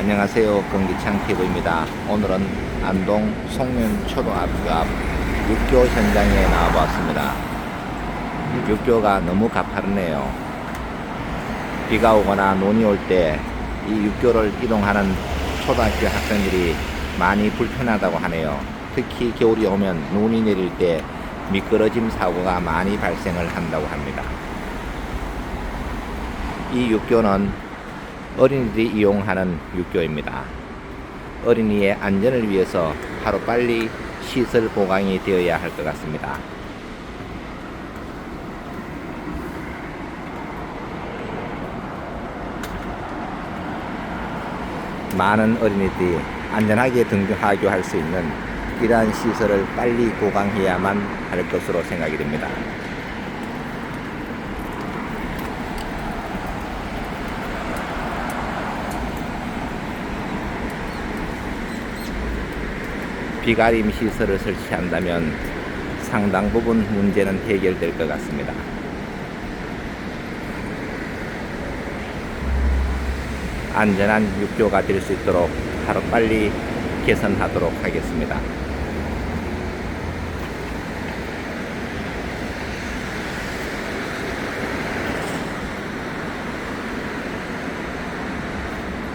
안녕하세요. 경기창 TV입니다. 오늘은 안동 송면 초등학교 앞 육교 현장에 나와봤습니다. 육교가 너무 가파르네요. 비가 오거나 눈이 올 때 이 육교를 이동하는 초등학교 학생들이 많이 불편하다고 하네요. 특히 겨울이 오면 눈이 내릴 때 미끄러짐 사고가 많이 발생을 한다고 합니다. 이 육교는 어린이들이 이용하는 육교입니다. 어린이의 안전을 위해서 하루빨리 시설 보강이 되어야 할 것 같습니다. 많은 어린이들이 안전하게 등하교할 수 있는 이러한 시설을 빨리 보강해야만 할 것으로 생각이 됩니다. 비가림 시설을 설치한다면 상당 부분 문제는 해결될 것 같습니다. 안전한 육교가 될 수 있도록 하루빨리 개선하도록 하겠습니다.